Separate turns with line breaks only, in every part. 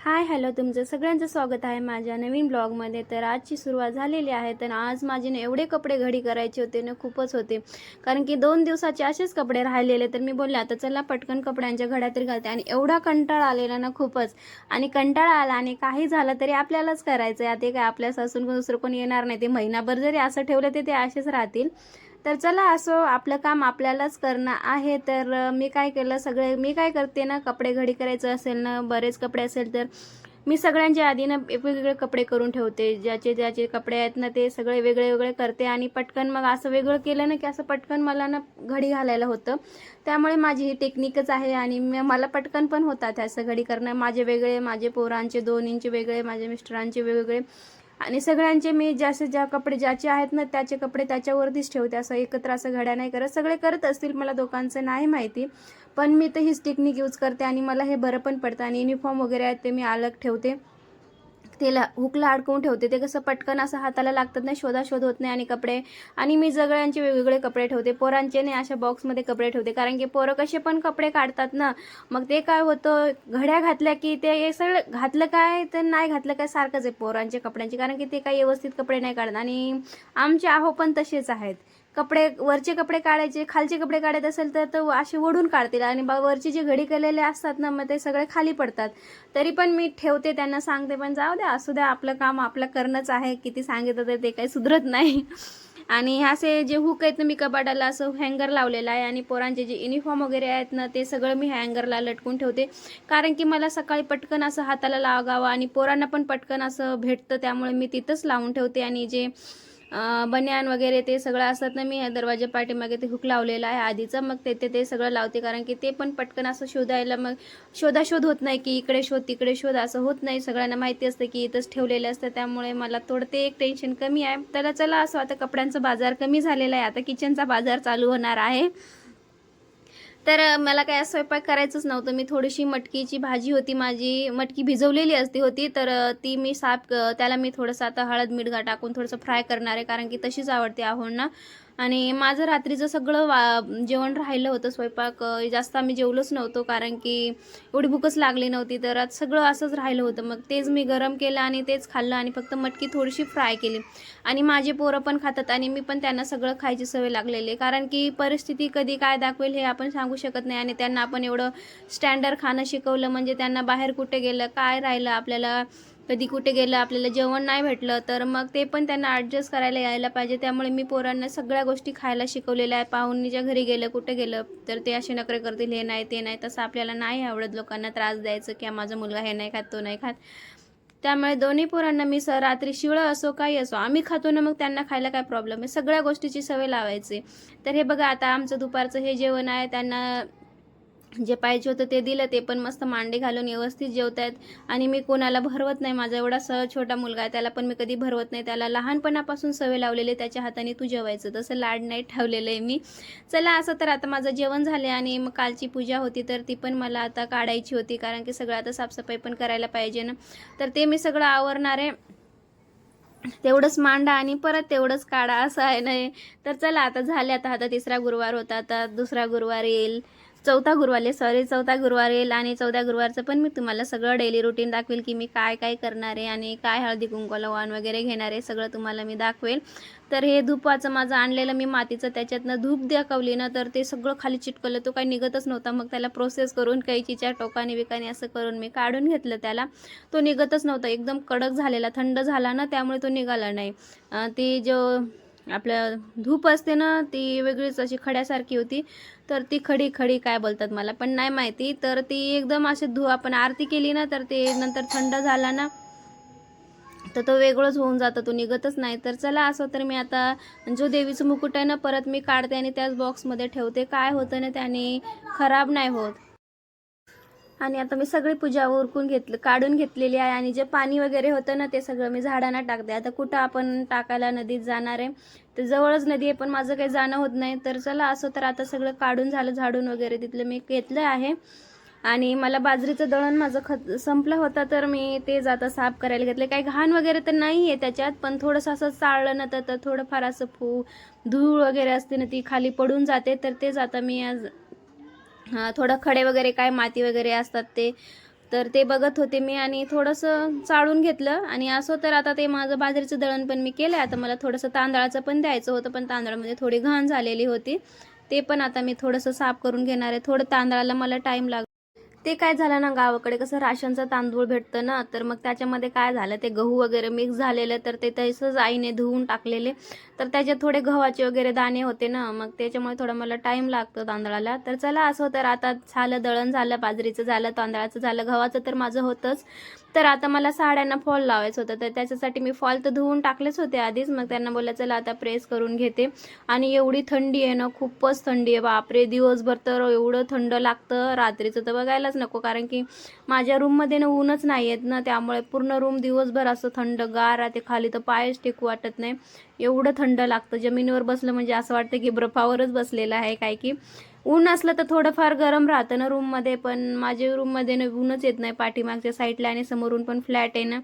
Hi hello तुमचं सगळ्यांचं स्वागत आहे माझ्या नवीन ब्लॉगमध्ये. तर आजची सुरुवात झालेली आहे. तर आज माझे ना एवढे कपडे घडी करायचे होते ना खूपच होते. कारण की दोन दिवसाचे असेच कपडे राहिलेले. तर मी बोलले आता चला पटकन कपड्यांच्या घड्या तरी घालते. आणि एवढा कंटाळा आलेला ना खूपच. आणि कंटाळा आला आणि काही झालं तरी आपल्यालाच करायचं आहे आता काय आपल्या सासून दुसरं कोणी येणार नाही. ते महिनाभर जरी असं ठेवलं ते ते असेच राहतील. तर चला असो आपलं काम आपल्यालाच करणं आहे. तर मी काय केलं सगळे मी काय करते ना कपडे घडी करायचं असेल ना बरेच कपडे असेल तर मी सगळ्यांच्या आधी ना वेगवेगळे कपडे करून ठेवते. ज्याचे ज्याचे कपडे आहेत ना ते सगळे वेगळे वेगळे करते आणि पटकन मग असं वेगळं केलं ना की असं पटकन मला ना घडी घालायला होतं. त्यामुळे माझी ही टेक्निकच आहे आणि मला पटकन पण होतात असं घडी करणं. माझे वेगळे माझे पोरांचे दोन इंच वेगळे माझ्या मिस्टरांचे वेगवेगळे आणि सगळ्यांचे मी ज्याचे ज्या कपडे ज्याचे आहेत ना त्याचे कपडे त्याच्यावरतीच ठेवते. असं एकत्र असं घड्या नाही करत. सगळे करत असतील मला दोघांचं नाही माहिती. पण मी तर हीच टेक्निक यूज करते आणि मला हे बरं पण पडतं. आणि युनिफॉर्म वगैरे आहेत ते मी अलग ठेवते. तेला हुकला अडकवून ठेवते. ते कसं पटकन असं हाताला लागतात नाही शोधाशोध होत नाही आणि कपडे. आणि मी जगळ्यांचे वेगवेगळे कपडे ठेवते. पोरांचे नाही अशा बॉक्समध्ये कपडे ठेवते. कारण की पोरं कसे पण कपडे काढतात ना मग ते काय होतं घड्या घातल्या की ते सगळं घातलं काय तर नाही घातलं काय सारखंच आहे पोरांच्या कपड्यांचे. कारण की ते काही व्यवस्थित कपडे नाही काढत. आणि आमचे आहो पण तसेच आहेत. कपडे वरचे कपडे काढायचे खालचे कपडे काढायचे असेल तर तो असे ओढून काढतील आणि बा वरचे जे घडी केलेले असतात ना मग ते सगळे खाली पडतात. तरी पण मी ठेवते त्यांना सांगते पण जाऊ द्या असू द्या आपलं काम आपलं करणंच आहे किती सांगितलं तर ते काही सुधरत नाही. आणि असे जे हुक आहेत ना मी कपाटाला असं हँगर लावलेलं आहे आणि पोरांचे जे युनिफॉर्म वगैरे आहेत ना ते सगळं मी हँगरला लटकून ठेवते. कारण की मला सकाळी पटकन असं हाताला लागावं आणि पोरांना पण पटकन असं भेटतं त्यामुळे मी तिथंच लावून ठेवते. आणि जे बन्यान वगैरे ते सगळं असतात ना मी दरवाजा पाठीमागे ते हुक लावलेला आहे. आधीचं मग ते ते सगळं लावते कारण की ते पण पटकन असं शोधायला मग शोधाशोध होत नाही की इकडे शोध तिकडे शोध असं होत नाही. सगळ्यांना माहिती असतं की इथंच ठेवलेलं असतं त्यामुळे मला थोडं ते एक टेन्शन कमी आहे. त्याला चला असं आता कपड्यांचा बाजार कमी झालेला आहे. आता किचनचा बाजार चालू होणार आहे. तर मला काय स्वयंपाक करायचंच नव्हतं. मी थोडीशी मटकीची भाजी होती माझी. मटकी भिजवलेली असती होती. तर ती मी साफ त्याला मी थोडंसं आता हळद मीठ घा टाकून थोडंसं फ्राय करणार आहे. कारण की तशीच आवडते आहोंना आणि माझं रात्रीचं सगळं वा जेवण राहिलं होतं स्वयंपाक जास्त आम्ही जेवलोच नव्हतो कारण की एवढी भूकच लागली नव्हती. तर आज सगळं असंच राहिलं होतं. मग तेच मी गरम केलं आणि तेच खाल्लं आणि फक्त मटकी थोडीशी फ्राय केली. आणि माझे पोरं पण खातात आणि मी पण त्यांना सगळं खायची सवय लागलेली कारण की परिस्थिती कधी काय दाखवेल हे आपण सांगू शकत नाही आणि त्यांना आपण एवढं स्टँडर्ड खाणं शिकवलं म्हणजे त्यांना बाहेर कुठे गेलं काय राहिलं आपल्याला कधी कुठे गेलं आपल्याला जेवण नाही भेटलं तर मग ते पण त्यांना ॲडजस्ट करायला यायला पाहिजे. त्यामुळे मी पोरांना सगळ्या गोष्टी खायला शिकवलेल्या आहे पाहुणीच्या घरी गेलं कुठे गेलं तर ते असे नखरे करतील हे नाही ते नाही. तसं आपल्याला नाही आवडत लोकांना त्रास द्यायचं की माझा मुलगा हे नाही खात तो नाही खात. त्यामुळे दोन्ही पोरांना मी स रात्री शिवळं असो काही असो आम्ही खातो ना मग त्यांना खायला काय प्रॉब्लेम आहे सगळ्या गोष्टीची सवय लावायची. तर हे बघा आता आमचं दुपारचं हे जेवण आहे त्यांना जे पाहिजे होतं ते दिलं ते पण मस्त मांडे घालून व्यवस्थित जेवत आहेत आणि मी कोणाला भरवत नाही माझा एवढा स छोटा मुलगा आहे त्याला पण मी कधी भरवत नाही. त्याला लहानपणापासून सवय लावलेली आहे, त्याच्या हाताने तू जेवायचं. तसं लाड नाही ठेवलेलं आहे मी. चला असं तर आता माझं जेवण झाले आणि मग कालची पूजा होती तर ती पण मला आता काढायची होती कारण की सगळं आता साफसफाई पण करायला पाहिजे ना. तर ते मी सगळं आवरणार आहे. तेवढंच मांडा आणि परत तेवढंच काढा असं आहे नाही तर चला आता झाले आता आता तिसरा गुरुवार होता आता दुसरा गुरुवार येईल. चौथा गुरुवार सॉरी चौथा गुरुवार येईल आणि चौथ्या गुरुवारचं पण मी तुम्हाला सगळं डेली रुटीन दाखवेल की मी काय काय करणार आहे आणि काय हळदी कुंकवाला वाण वगैरे घेणार आहे सगळं तुम्हाला मी दाखवेल. तर हे धूपाचं माझं आणलेलं मी मातीचं त्याच्यातनं धूप दाखवली ना तर ते सगळं खाली चिटकलं तो काही निघतच नव्हता. मग त्याला प्रोसेस करून कैचीच्या टोकाने विकाने असं करून मी काढून घेतलं त्याला. तो निघतच नव्हता एकदम कडक झालेला थंड झाला ना त्यामुळे तो निघाला नाही. ती जो आपल्या धूप असते ना ती वेगळीच अशी खड्यासारखी होती. तर ती खडी खडी काय बोलतात मला पण नाही माहिती. तर ती एकदम अशी धू आपण आरती केली ना तर ते नंतर थंड झाला ना तर तो वेगळंच होऊन जातो तो निघतच नाही. तर चला असं तर मी आता जो देवीचं मुकुट आहे ना परत मी काढते आणि त्याच बॉक्समध्ये ठेवते. काय होतं ना त्याने खराब नाही होत. आणि आता मी सगळी पूजा उरकून घेतलं काढून घेतलेली आहे आणि जे पाणी वगैरे होतं ना ते सगळं मी झाडांना टाकते. आता कुठं आपण टाकायला नदीत जाणार आहे तर जवळच नदी आहे पण माझं काही जाणं होत नाही. तर चला असं तर आता सगळं काढून झालं झाडून वगैरे तिथलं मी घेतलं आहे. आणि मला बाजरीचं दळण माझं खत संपलं होतं तर मी तेच आता साफ करायला घेतलं काही घाण वगैरे तर नाही आहे त्याच्यात पण थोडंसं असं चाळलं ना तर तर थोडंफार असं फू धूळ वगैरे असते ना ती खाली पडून जाते तर तेच आता मी आज थोडं खडे वगैरे काय माती वगैरे असतात ते. तर ते बघत होते मी आणि थोडंसं चाळून घेतलं. आणि असं तर आता ते माझं बाजरीचं दळण पण मी केलं आता मला थोडंसं तांदळाचं पण द्यायचं होतं पण तांदळामध्ये थोडी घाण झालेली होती. ते पण आता मी थोडंसं साफ करून घेणार आहे. थोडं तांदळाला मला टाईम लाग ते काय झालं ना गावाकडे? कसं राशनचं तांदूळ भेटतं ना तर मग त्याच्यामध्ये काय झालं? ते गहू वगैरे मिक्स झालेलं तर ते तसंच आईने धुवून टाकलेले. तर त्याच्यात थोडे गव्हाचे वगैरे दाणे होते ना मग त्याच्यामुळे थोडं मला टाईम लागतो तांदळाला. तर चला असं तर आता झालं दळण झालं बाजरीचं झालं तांदळाचं झालं गव्हाचं तर माझं होतंच. तर आता मला साड्यांना फॉल लावायचं होतं तर त्याच्यासाठी मी फॉल तर धुवून टाकलेच होते आधीच. मग त्यांना बोललं चला आता प्रेस करून घेते. आणि एवढी थंडी आहे ना खूपच थंडी आहे बापरे! दिवसभर तर एवढं थंड लागतं रात्रीचं तर बघायला बघायलाच नको कारण की माझ्या रूममध्ये ना ऊनच नाही येत ना त्यामुळे पूर्ण रूम दिवसभर असं थंड गार राहते खाली तर पायच टेकू वाटत नाही. एवढं थंड लागतं. जमिनीवर बसलं म्हणजे असं वाटतं की बर्फावरच बसलेलं आहे काय की. ऊन असलं तर थोडंफार गरम राहतं ना रूममध्ये पण माझ्या रूममध्ये ना ऊनच येत नाही. पाठीमागच्या साईडला आणि समोरून पण फ्लॅट आहे ना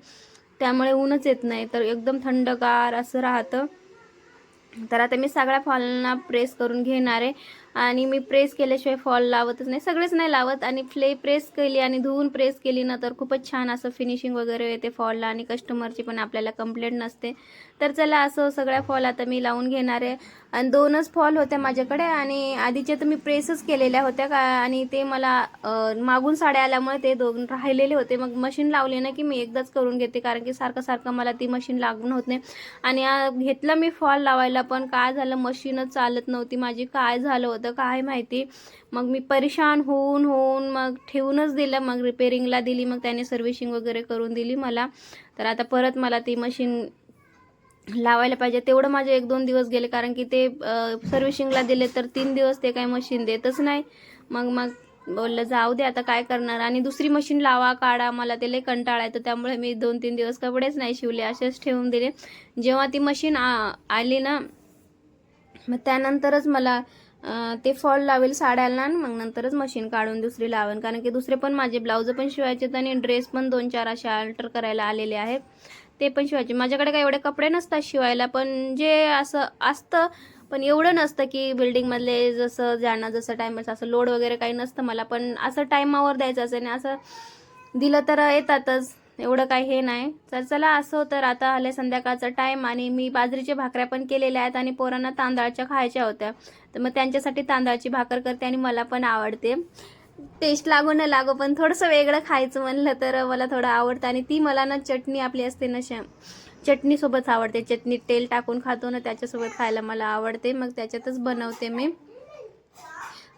त्यामुळे ऊनच येत नाही. तर एकदम थंडगार असं राहतं. तर आता मी सगळ्या फॉलना प्रेस करून घेणार आहे. आणि मी प्रेस केल्याशिवाय फॉल लावतच नाही. सगळेच नाही लावत आणि फ्ले प्रेस केली आणि धुवून प्रेस केली ना तर खूपच छान असं फिनिशिंग वगैरे येते फॉलला आणि कस्टमरची पण आपल्याला कंप्लेंट नसते. तर चला असं सगळ्या फॉल आता मी लावून घेणार आहे. आणि दोनच फॉल होत्या माझ्याकडे आणि आधीच्या तर मी प्रेसच केलेल्या होत्या का आणि ते मला मागून साड्या आल्यामुळे ते दोन राहिलेले होते. मग मशीन लावले ना की मी एकदाच करून घेते कारण की सारखं सारखं मला ती मशीन लागून होत नाही. आणि घेतलं मी फॉल लावायला पण काय झालं मशीनच चालत नव्हती. माझी काय झालं होतं काय माहिती. मग मी परेशान होऊन होऊन मग ठेवूनच दिलं. मग रिपेरिंगला दिली मग त्याने सर्व्हिसिंग वगैरे करून दिली मला. तर आता परत मला ती मशीन लावायला पाहिजे. तेवढं माझे एक दोन दिवस गेले कारण की ते सर्व्हिसिंगला दिले तर तीन दिवस ते काही मशीन देतच नाही. मग मग बोललं जाऊ दे आता काय करणार? आणि दुसरी मशीन लावा काढा मला ते लई कंटाळा येतो. त्यामुळे मी दोन तीन दिवस कपडेच नाही शिवले असेच ठेवून दिले. जेव्हा ती मशीन आली ना मग त्यानंतरच मला ते फॉल लावेल साड्याला आणि मग नंतरच मशीन काढून दुसरी लावेल. कारण की दुसरे पण माझे ब्लाऊज पण शिवायचे आणि ड्रेस पण दोन चार असे अल्टर करायला आलेले आहेत. ते पण शिवायचे. माझ्याकडे काही एवढे कपडे नसतात शिवायला पण जे असं असतं पण एवढं नसतं की बिल्डिंगमधले जसं जाणं जसं टाईम असं लोड वगैरे काही नसतं मला. पण असं टायमावर द्यायचं असं आणि असं दिलं तर येतातच. एवढं काही हे नाही. तर चला असं तर आता आले संध्याकाळचा टाईम आणि मी बाजरीच्या भाकऱ्या पण केलेल्या आहेत आणि पोरांना तांदळाच्या खायच्या होत्या. तर मग त्यांच्यासाठी तांदळाची भाकर करते आणि मला पण आवडते. टेस्ट लागो न लागो पण थोडंसं वेगळं खायचं म्हणलं तर मला थोडं आवडतं. आणि ती मला ना चटणी आपली असते ना शा चटणीसोबत आवडते. चटणीत तेल टाकून खातो ना त्याच्यासोबत खायला मला आवडते. मग त्याच्यातच बनवते मी.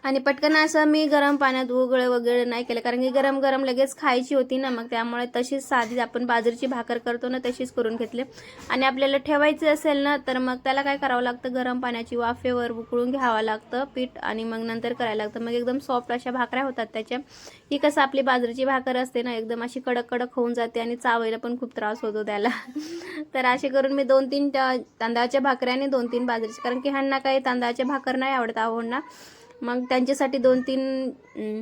आणि पटकन असं मी गरम पाण्यात उगळ वगैरे नाही केलं. कारण की गरम गरम लगेच खायची होती ना मग त्यामुळे तशीच साधी आपण बाजरीची भाकर करतो ना तशीच करून घेतले. आणि आपल्याला ठेवायची असेल ना तर मग त्याला काय करावं लागतं? गरम पाण्याची वाफेवर उकळून घ्यावं लागतं पीठ आणि मग नंतर करायला लागतं. मग एकदम सॉफ्ट अशा भाकऱ्या होतात त्याच्या. ही कसं आपली बाजरीची भाकर असते ना एकदम अशी कडक कडक होऊन जाते आणि चावायला पण खूप त्रास होतो त्याला. तर असे करून मी दोन तीन तांदळाच्या भाकऱ्या आणि दोन तीन बाजरीची. कारण की ह्यांना काही तांदळाच्या भाकर नाही आवडत आवडणार. मग त्यांच्यासाठी दोन तीन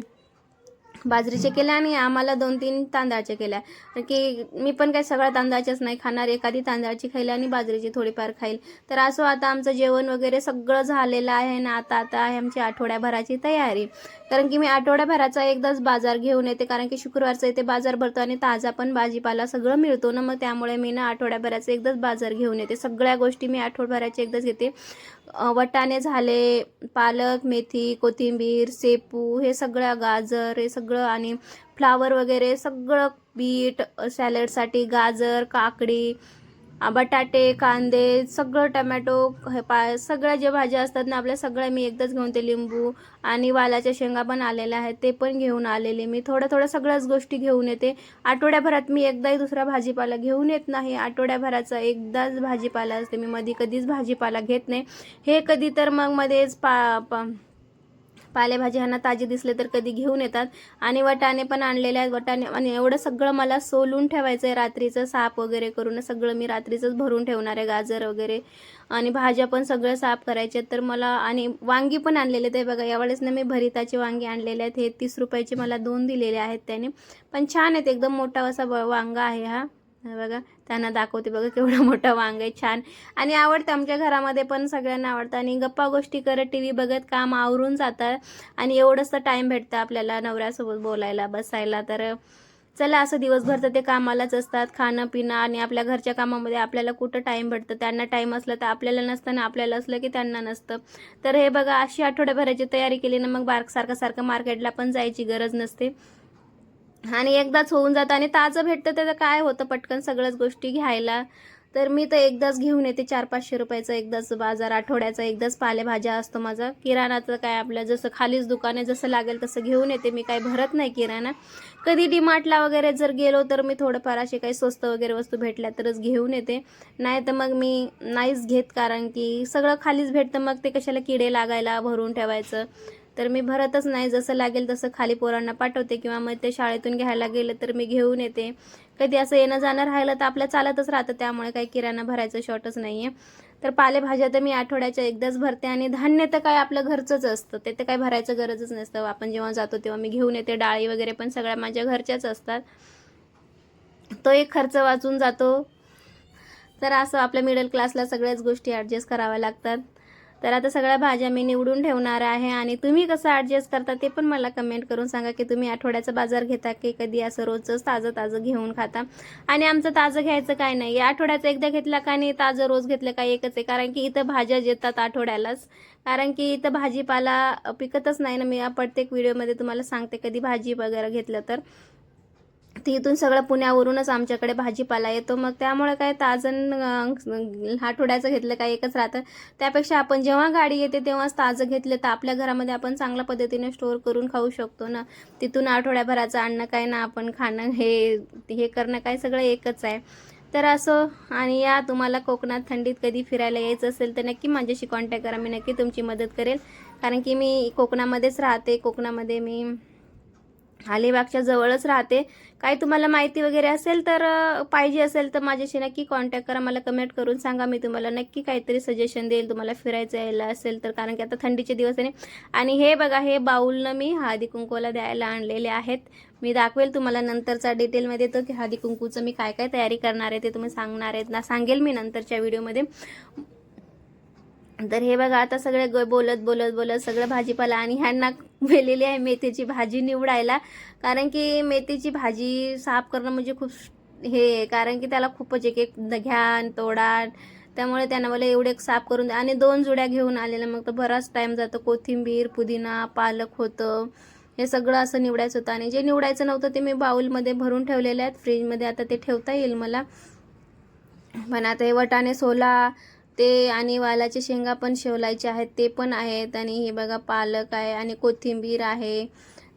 बाजरीचे केल्या आणि आम्हाला दोन तीन तांदळाचे केल्या की मी पण काही सगळ्या तांदळाच्याच नाही खाणार एखादी तांदळाची खाईल आणि बाजरीची थोडीफार खाईल. तर असं आता आमचं जेवण वगैरे सगळं झालेलं आहे ना आता आता आहे आमची आठवड्याभराची तयारी. कारण की मी आठवड्याभराचा एकदाच बाजार घेऊन येते कारण की शुक्रवारचा इथे बाजार भरतो आणि ताजा पण भाजीपाला सगळं मिळतो ना मग त्यामुळे मी ना आठवड्याभराचा एकदाच बाजार घेऊन येते. सगळ्या गोष्टी मी आठवड्याभराच्या एकदाच घेते. वटाणे झाले पालक मेथी कोथिंबीर शेपू हे सगळं गाजर हे सगळं आणि फ्लावर वगैरे सगळं बीट सॅलडसाठी गाजर काकडी बटाटे कांदे सगळं टमॅटो हे पा सगळ्या ज्या भाज्या असतात ना आपल्या सगळ्या मी एकदाच घेऊन ते लिंबू आणि वालाच्या शेंगा पण आलेल्या आहेत ते पण घेऊन आलेले मी. थोडं थोडं सगळ्याच गोष्टी घेऊन येते. आठवड्याभरात मी एकदाही दुसरा भाजीपाला घेऊन येत नाही. आठवड्याभराचा एकदाच भाजीपाला असते. मी मध्ये कधीच भाजीपाला घेत नाही. हे कधी तर मग मध्येच पा पा पालेभाजी ह्यांना ताजे दिसले तर कधी घेऊन येतात. आणि वटाणे पण आणलेले आहेत. वटाणे आणि एवढं सगळं मला सोलून ठेवायचं आहे रात्रीचं साप वगैरे करून. सगळं मी रात्रीचंच भरून ठेवणार आहे गाजर वगैरे. आणि भाज्या पण सगळं साफ करायचे तर मला आणि वांगी पण आणलेले ते बघा यावेळेस ना मी भरिताचे वांगी आणलेले आहेत. हे तीस रुपयाचे मला दोन दिलेले आहेत त्याने. पण छान आहेत. एकदम मोठा असा ब- वांगा आहे हा बघा त्यांना दाखवते बघा केवढा मोठा वांग आहे छान. आणि आवडतं आमच्या घरामध्ये पण सगळ्यांना आवडतं. आणि गप्पा गोष्टी करत टी व्ही बघत काम आवरून जातात. आणि एवढंच तर टाईम भेटतं आपल्याला नवऱ्यासोबत बोलायला बसायला. तर चला असं दिवसभर तर ते कामालाच असतात. खाणं पिणं आणि आपल्या घरच्या कामामध्ये आपल्याला कुठं टाईम भेटतं? त्यांना टाईम असलं तर आपल्याला नसतं आणि आपल्याला असलं की त्यांना नसतं. तर हे बघा अशी आठवड्याभराची तयारी केली ना मग बारसारखं सारखं मार्केटला पण जायची गरज नसते. आणि एकदाच होऊन जातं आणि ताजं भेटतं त्याचं काय होतं पटकन सगळ्याच गोष्टी घ्यायला. तर मी तर एकदाच घेऊन येते चार पाचशे रुपयाचा एकदाच बाजार आठवड्याचा एकदाच पालेभाज्या असतो माझा. किराणाचं काय आपल्या जसं खालीच दुकाने जसं लागेल तसं घेऊन येते मी काही भरत नाही किराणा. कधी डीमार्टला वगैरे जर गेलो तर मी थोडंफार असे काही स्वस्त वगैरे वस्तू भेटल्या तरच घेऊन येते. नाही तर मग मी नाहीच घेत कारण की सगळं खालीच भेटतं मग ते कशाला किडे लागायला भरून ठेवायचं. तर मी भरतच नाही. जसं लागेल तसं खाली पोरांना पाठवते किंवा मग ते शाळेतून घ्यायला गेलं तर मी घेऊन येते. कधी असं येणं जाणं राहिलं तर आपल्या चालतच राहतं. त्यामुळे काही किराणा भरायचं शॉर्टच नाही आहे तर पालेभाज्या तर मी आठवड्याच्या एकदाच भरते आणि धान्य तर काय आपलं घरचंच असतं. ते तर काय भरायचं गरजच नसतं. आपण जेव्हा जातो तेव्हा मी घेऊन येते. डाळी वगैरे पण सगळ्या माझ्या घरच्याच असतात. तो एक खर्च वाचून जातो. तर असं आपल्या मिडल क्लासला सगळ्याच गोष्टी ॲडजस्ट कराव्या लागतात. तर आता सगळ्या भाज्या मी निवडून ठेवणार आहे आणि तुम्ही कसं ॲडजस्ट करता ते पण मला कमेंट करून सांगा की तुम्ही आठवड्याचा बाजार घेता की कधी असं रोजच ताजं ताजं घेऊन खाता? आणि आमचं ताजं घ्यायचं काय नाही? आठवड्याचं एकदा घेतला का नाही ताजं रोज घेतलं का एकच आहे? कारण की इथं भाज्या जेतात आठवड्यालाच. कारण की इथं भाजीपाला पिकतच नाही ना. मी प्रत्येक व्हिडिओमध्ये तुम्हाला सांगते कधी भाजी वगैरे घेतलं तर. तिथून सगळं पुण्यावरूनच आमच्याकडे भाजीपाला येतो. मग त्यामुळे काय ताजं आठवड्याचं घेतलं काय एकच राहतं त्यापेक्षा आपण जेव्हा गाडी येते तेव्हाच ताजं घेतलं तर आपल्या घरामध्ये आपण चांगल्या पद्धतीने स्टोअर करून खाऊ शकतो ना. तिथून आठवड्याभराचं आणणं काय ना आपण खाणं हे हे करणं काय सगळं एकच आहे. तर असं आणि या तुम्हाला कोकणात थंडीत कधी फिरायला यायचं असेल तर नक्की माझ्याशी कॉन्टॅक्ट करा. मी नक्की तुमची मदत करेल. कारण की मी कोकणामध्येच राहते. कोकणामध्ये मी अलिबागच्या जवळच राहते. काय तुम्हाला माहिती वगैरे असेल तर पाहिजे असेल तर माझ्याशी नक्की कॉन्टॅक्ट करा. मला कमेंट करून सांगा. मी तुम्हाला नक्की काहीतरी सजेशन देईल. तुम्हाला फिरायचं यायला असेल तर. कारण की आता थंडीचे दिवस आहे. आणि हे बघा हे बाऊलनं मी हळदी कुंकूला द्यायला आणलेले आहेत. मी दाखवेल तुम्हाला नंतरचा डिटेलमध्ये तो की हळदी कुंकूचं मी काय काय तयारी करणार आहे ते तुम्ही सांगणार आहेत ना सांगेल मी नंतरच्या व्हिडिओमध्ये तर हे बघा आता सगळे ग बोलत बोलत बोलत सगळं भाजीपाला आणि ह्यांना वेलेली आहे मेथीची भाजी निवडायला. कारण की मेथीची भाजी साफ करणं म्हणजे खूप हे आहे. कारण की त्याला खूपच एक एक घ्या तोडा त्यामुळे त्यांना मला एवढे साफ करून द्या आणि दोन जुड्या घेऊन आलेल्या मग तर बराच टाईम जातो. कोथिंबीर पुदिना पालक होतं. हे सगळं असं निवडायचं होतं. आणि जे निवडायचं नव्हतं ते मी बाऊलमध्ये भरून ठेवलेले आहेत. फ्रीजमध्ये आता ते ठेवता येईल मला. पण आता हे वटाणे सोला ते आणि वालाचे शेंगा पण शेवलायचे आहेत ते पण आहेत. आणि हे बघा पालक आहे आणि कोथिंबीर आहे.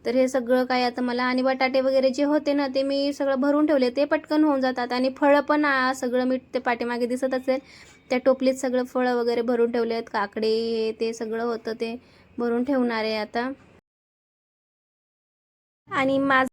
तर हे सगळं काय आता मला आणि बटाटे वगैरे जे होते ना ते मी सगळं भरून ठेवले. ते पटकन होऊन जातात. आणि फळं पण सगळं मी ते पाठीमागे दिसत असेल त्या टोपलीत सगळं फळं वगैरे भरून ठेवले आहेत. काकडे हे ते सगळं होतं ते भरून ठेवणार आहे आता. आणि माझं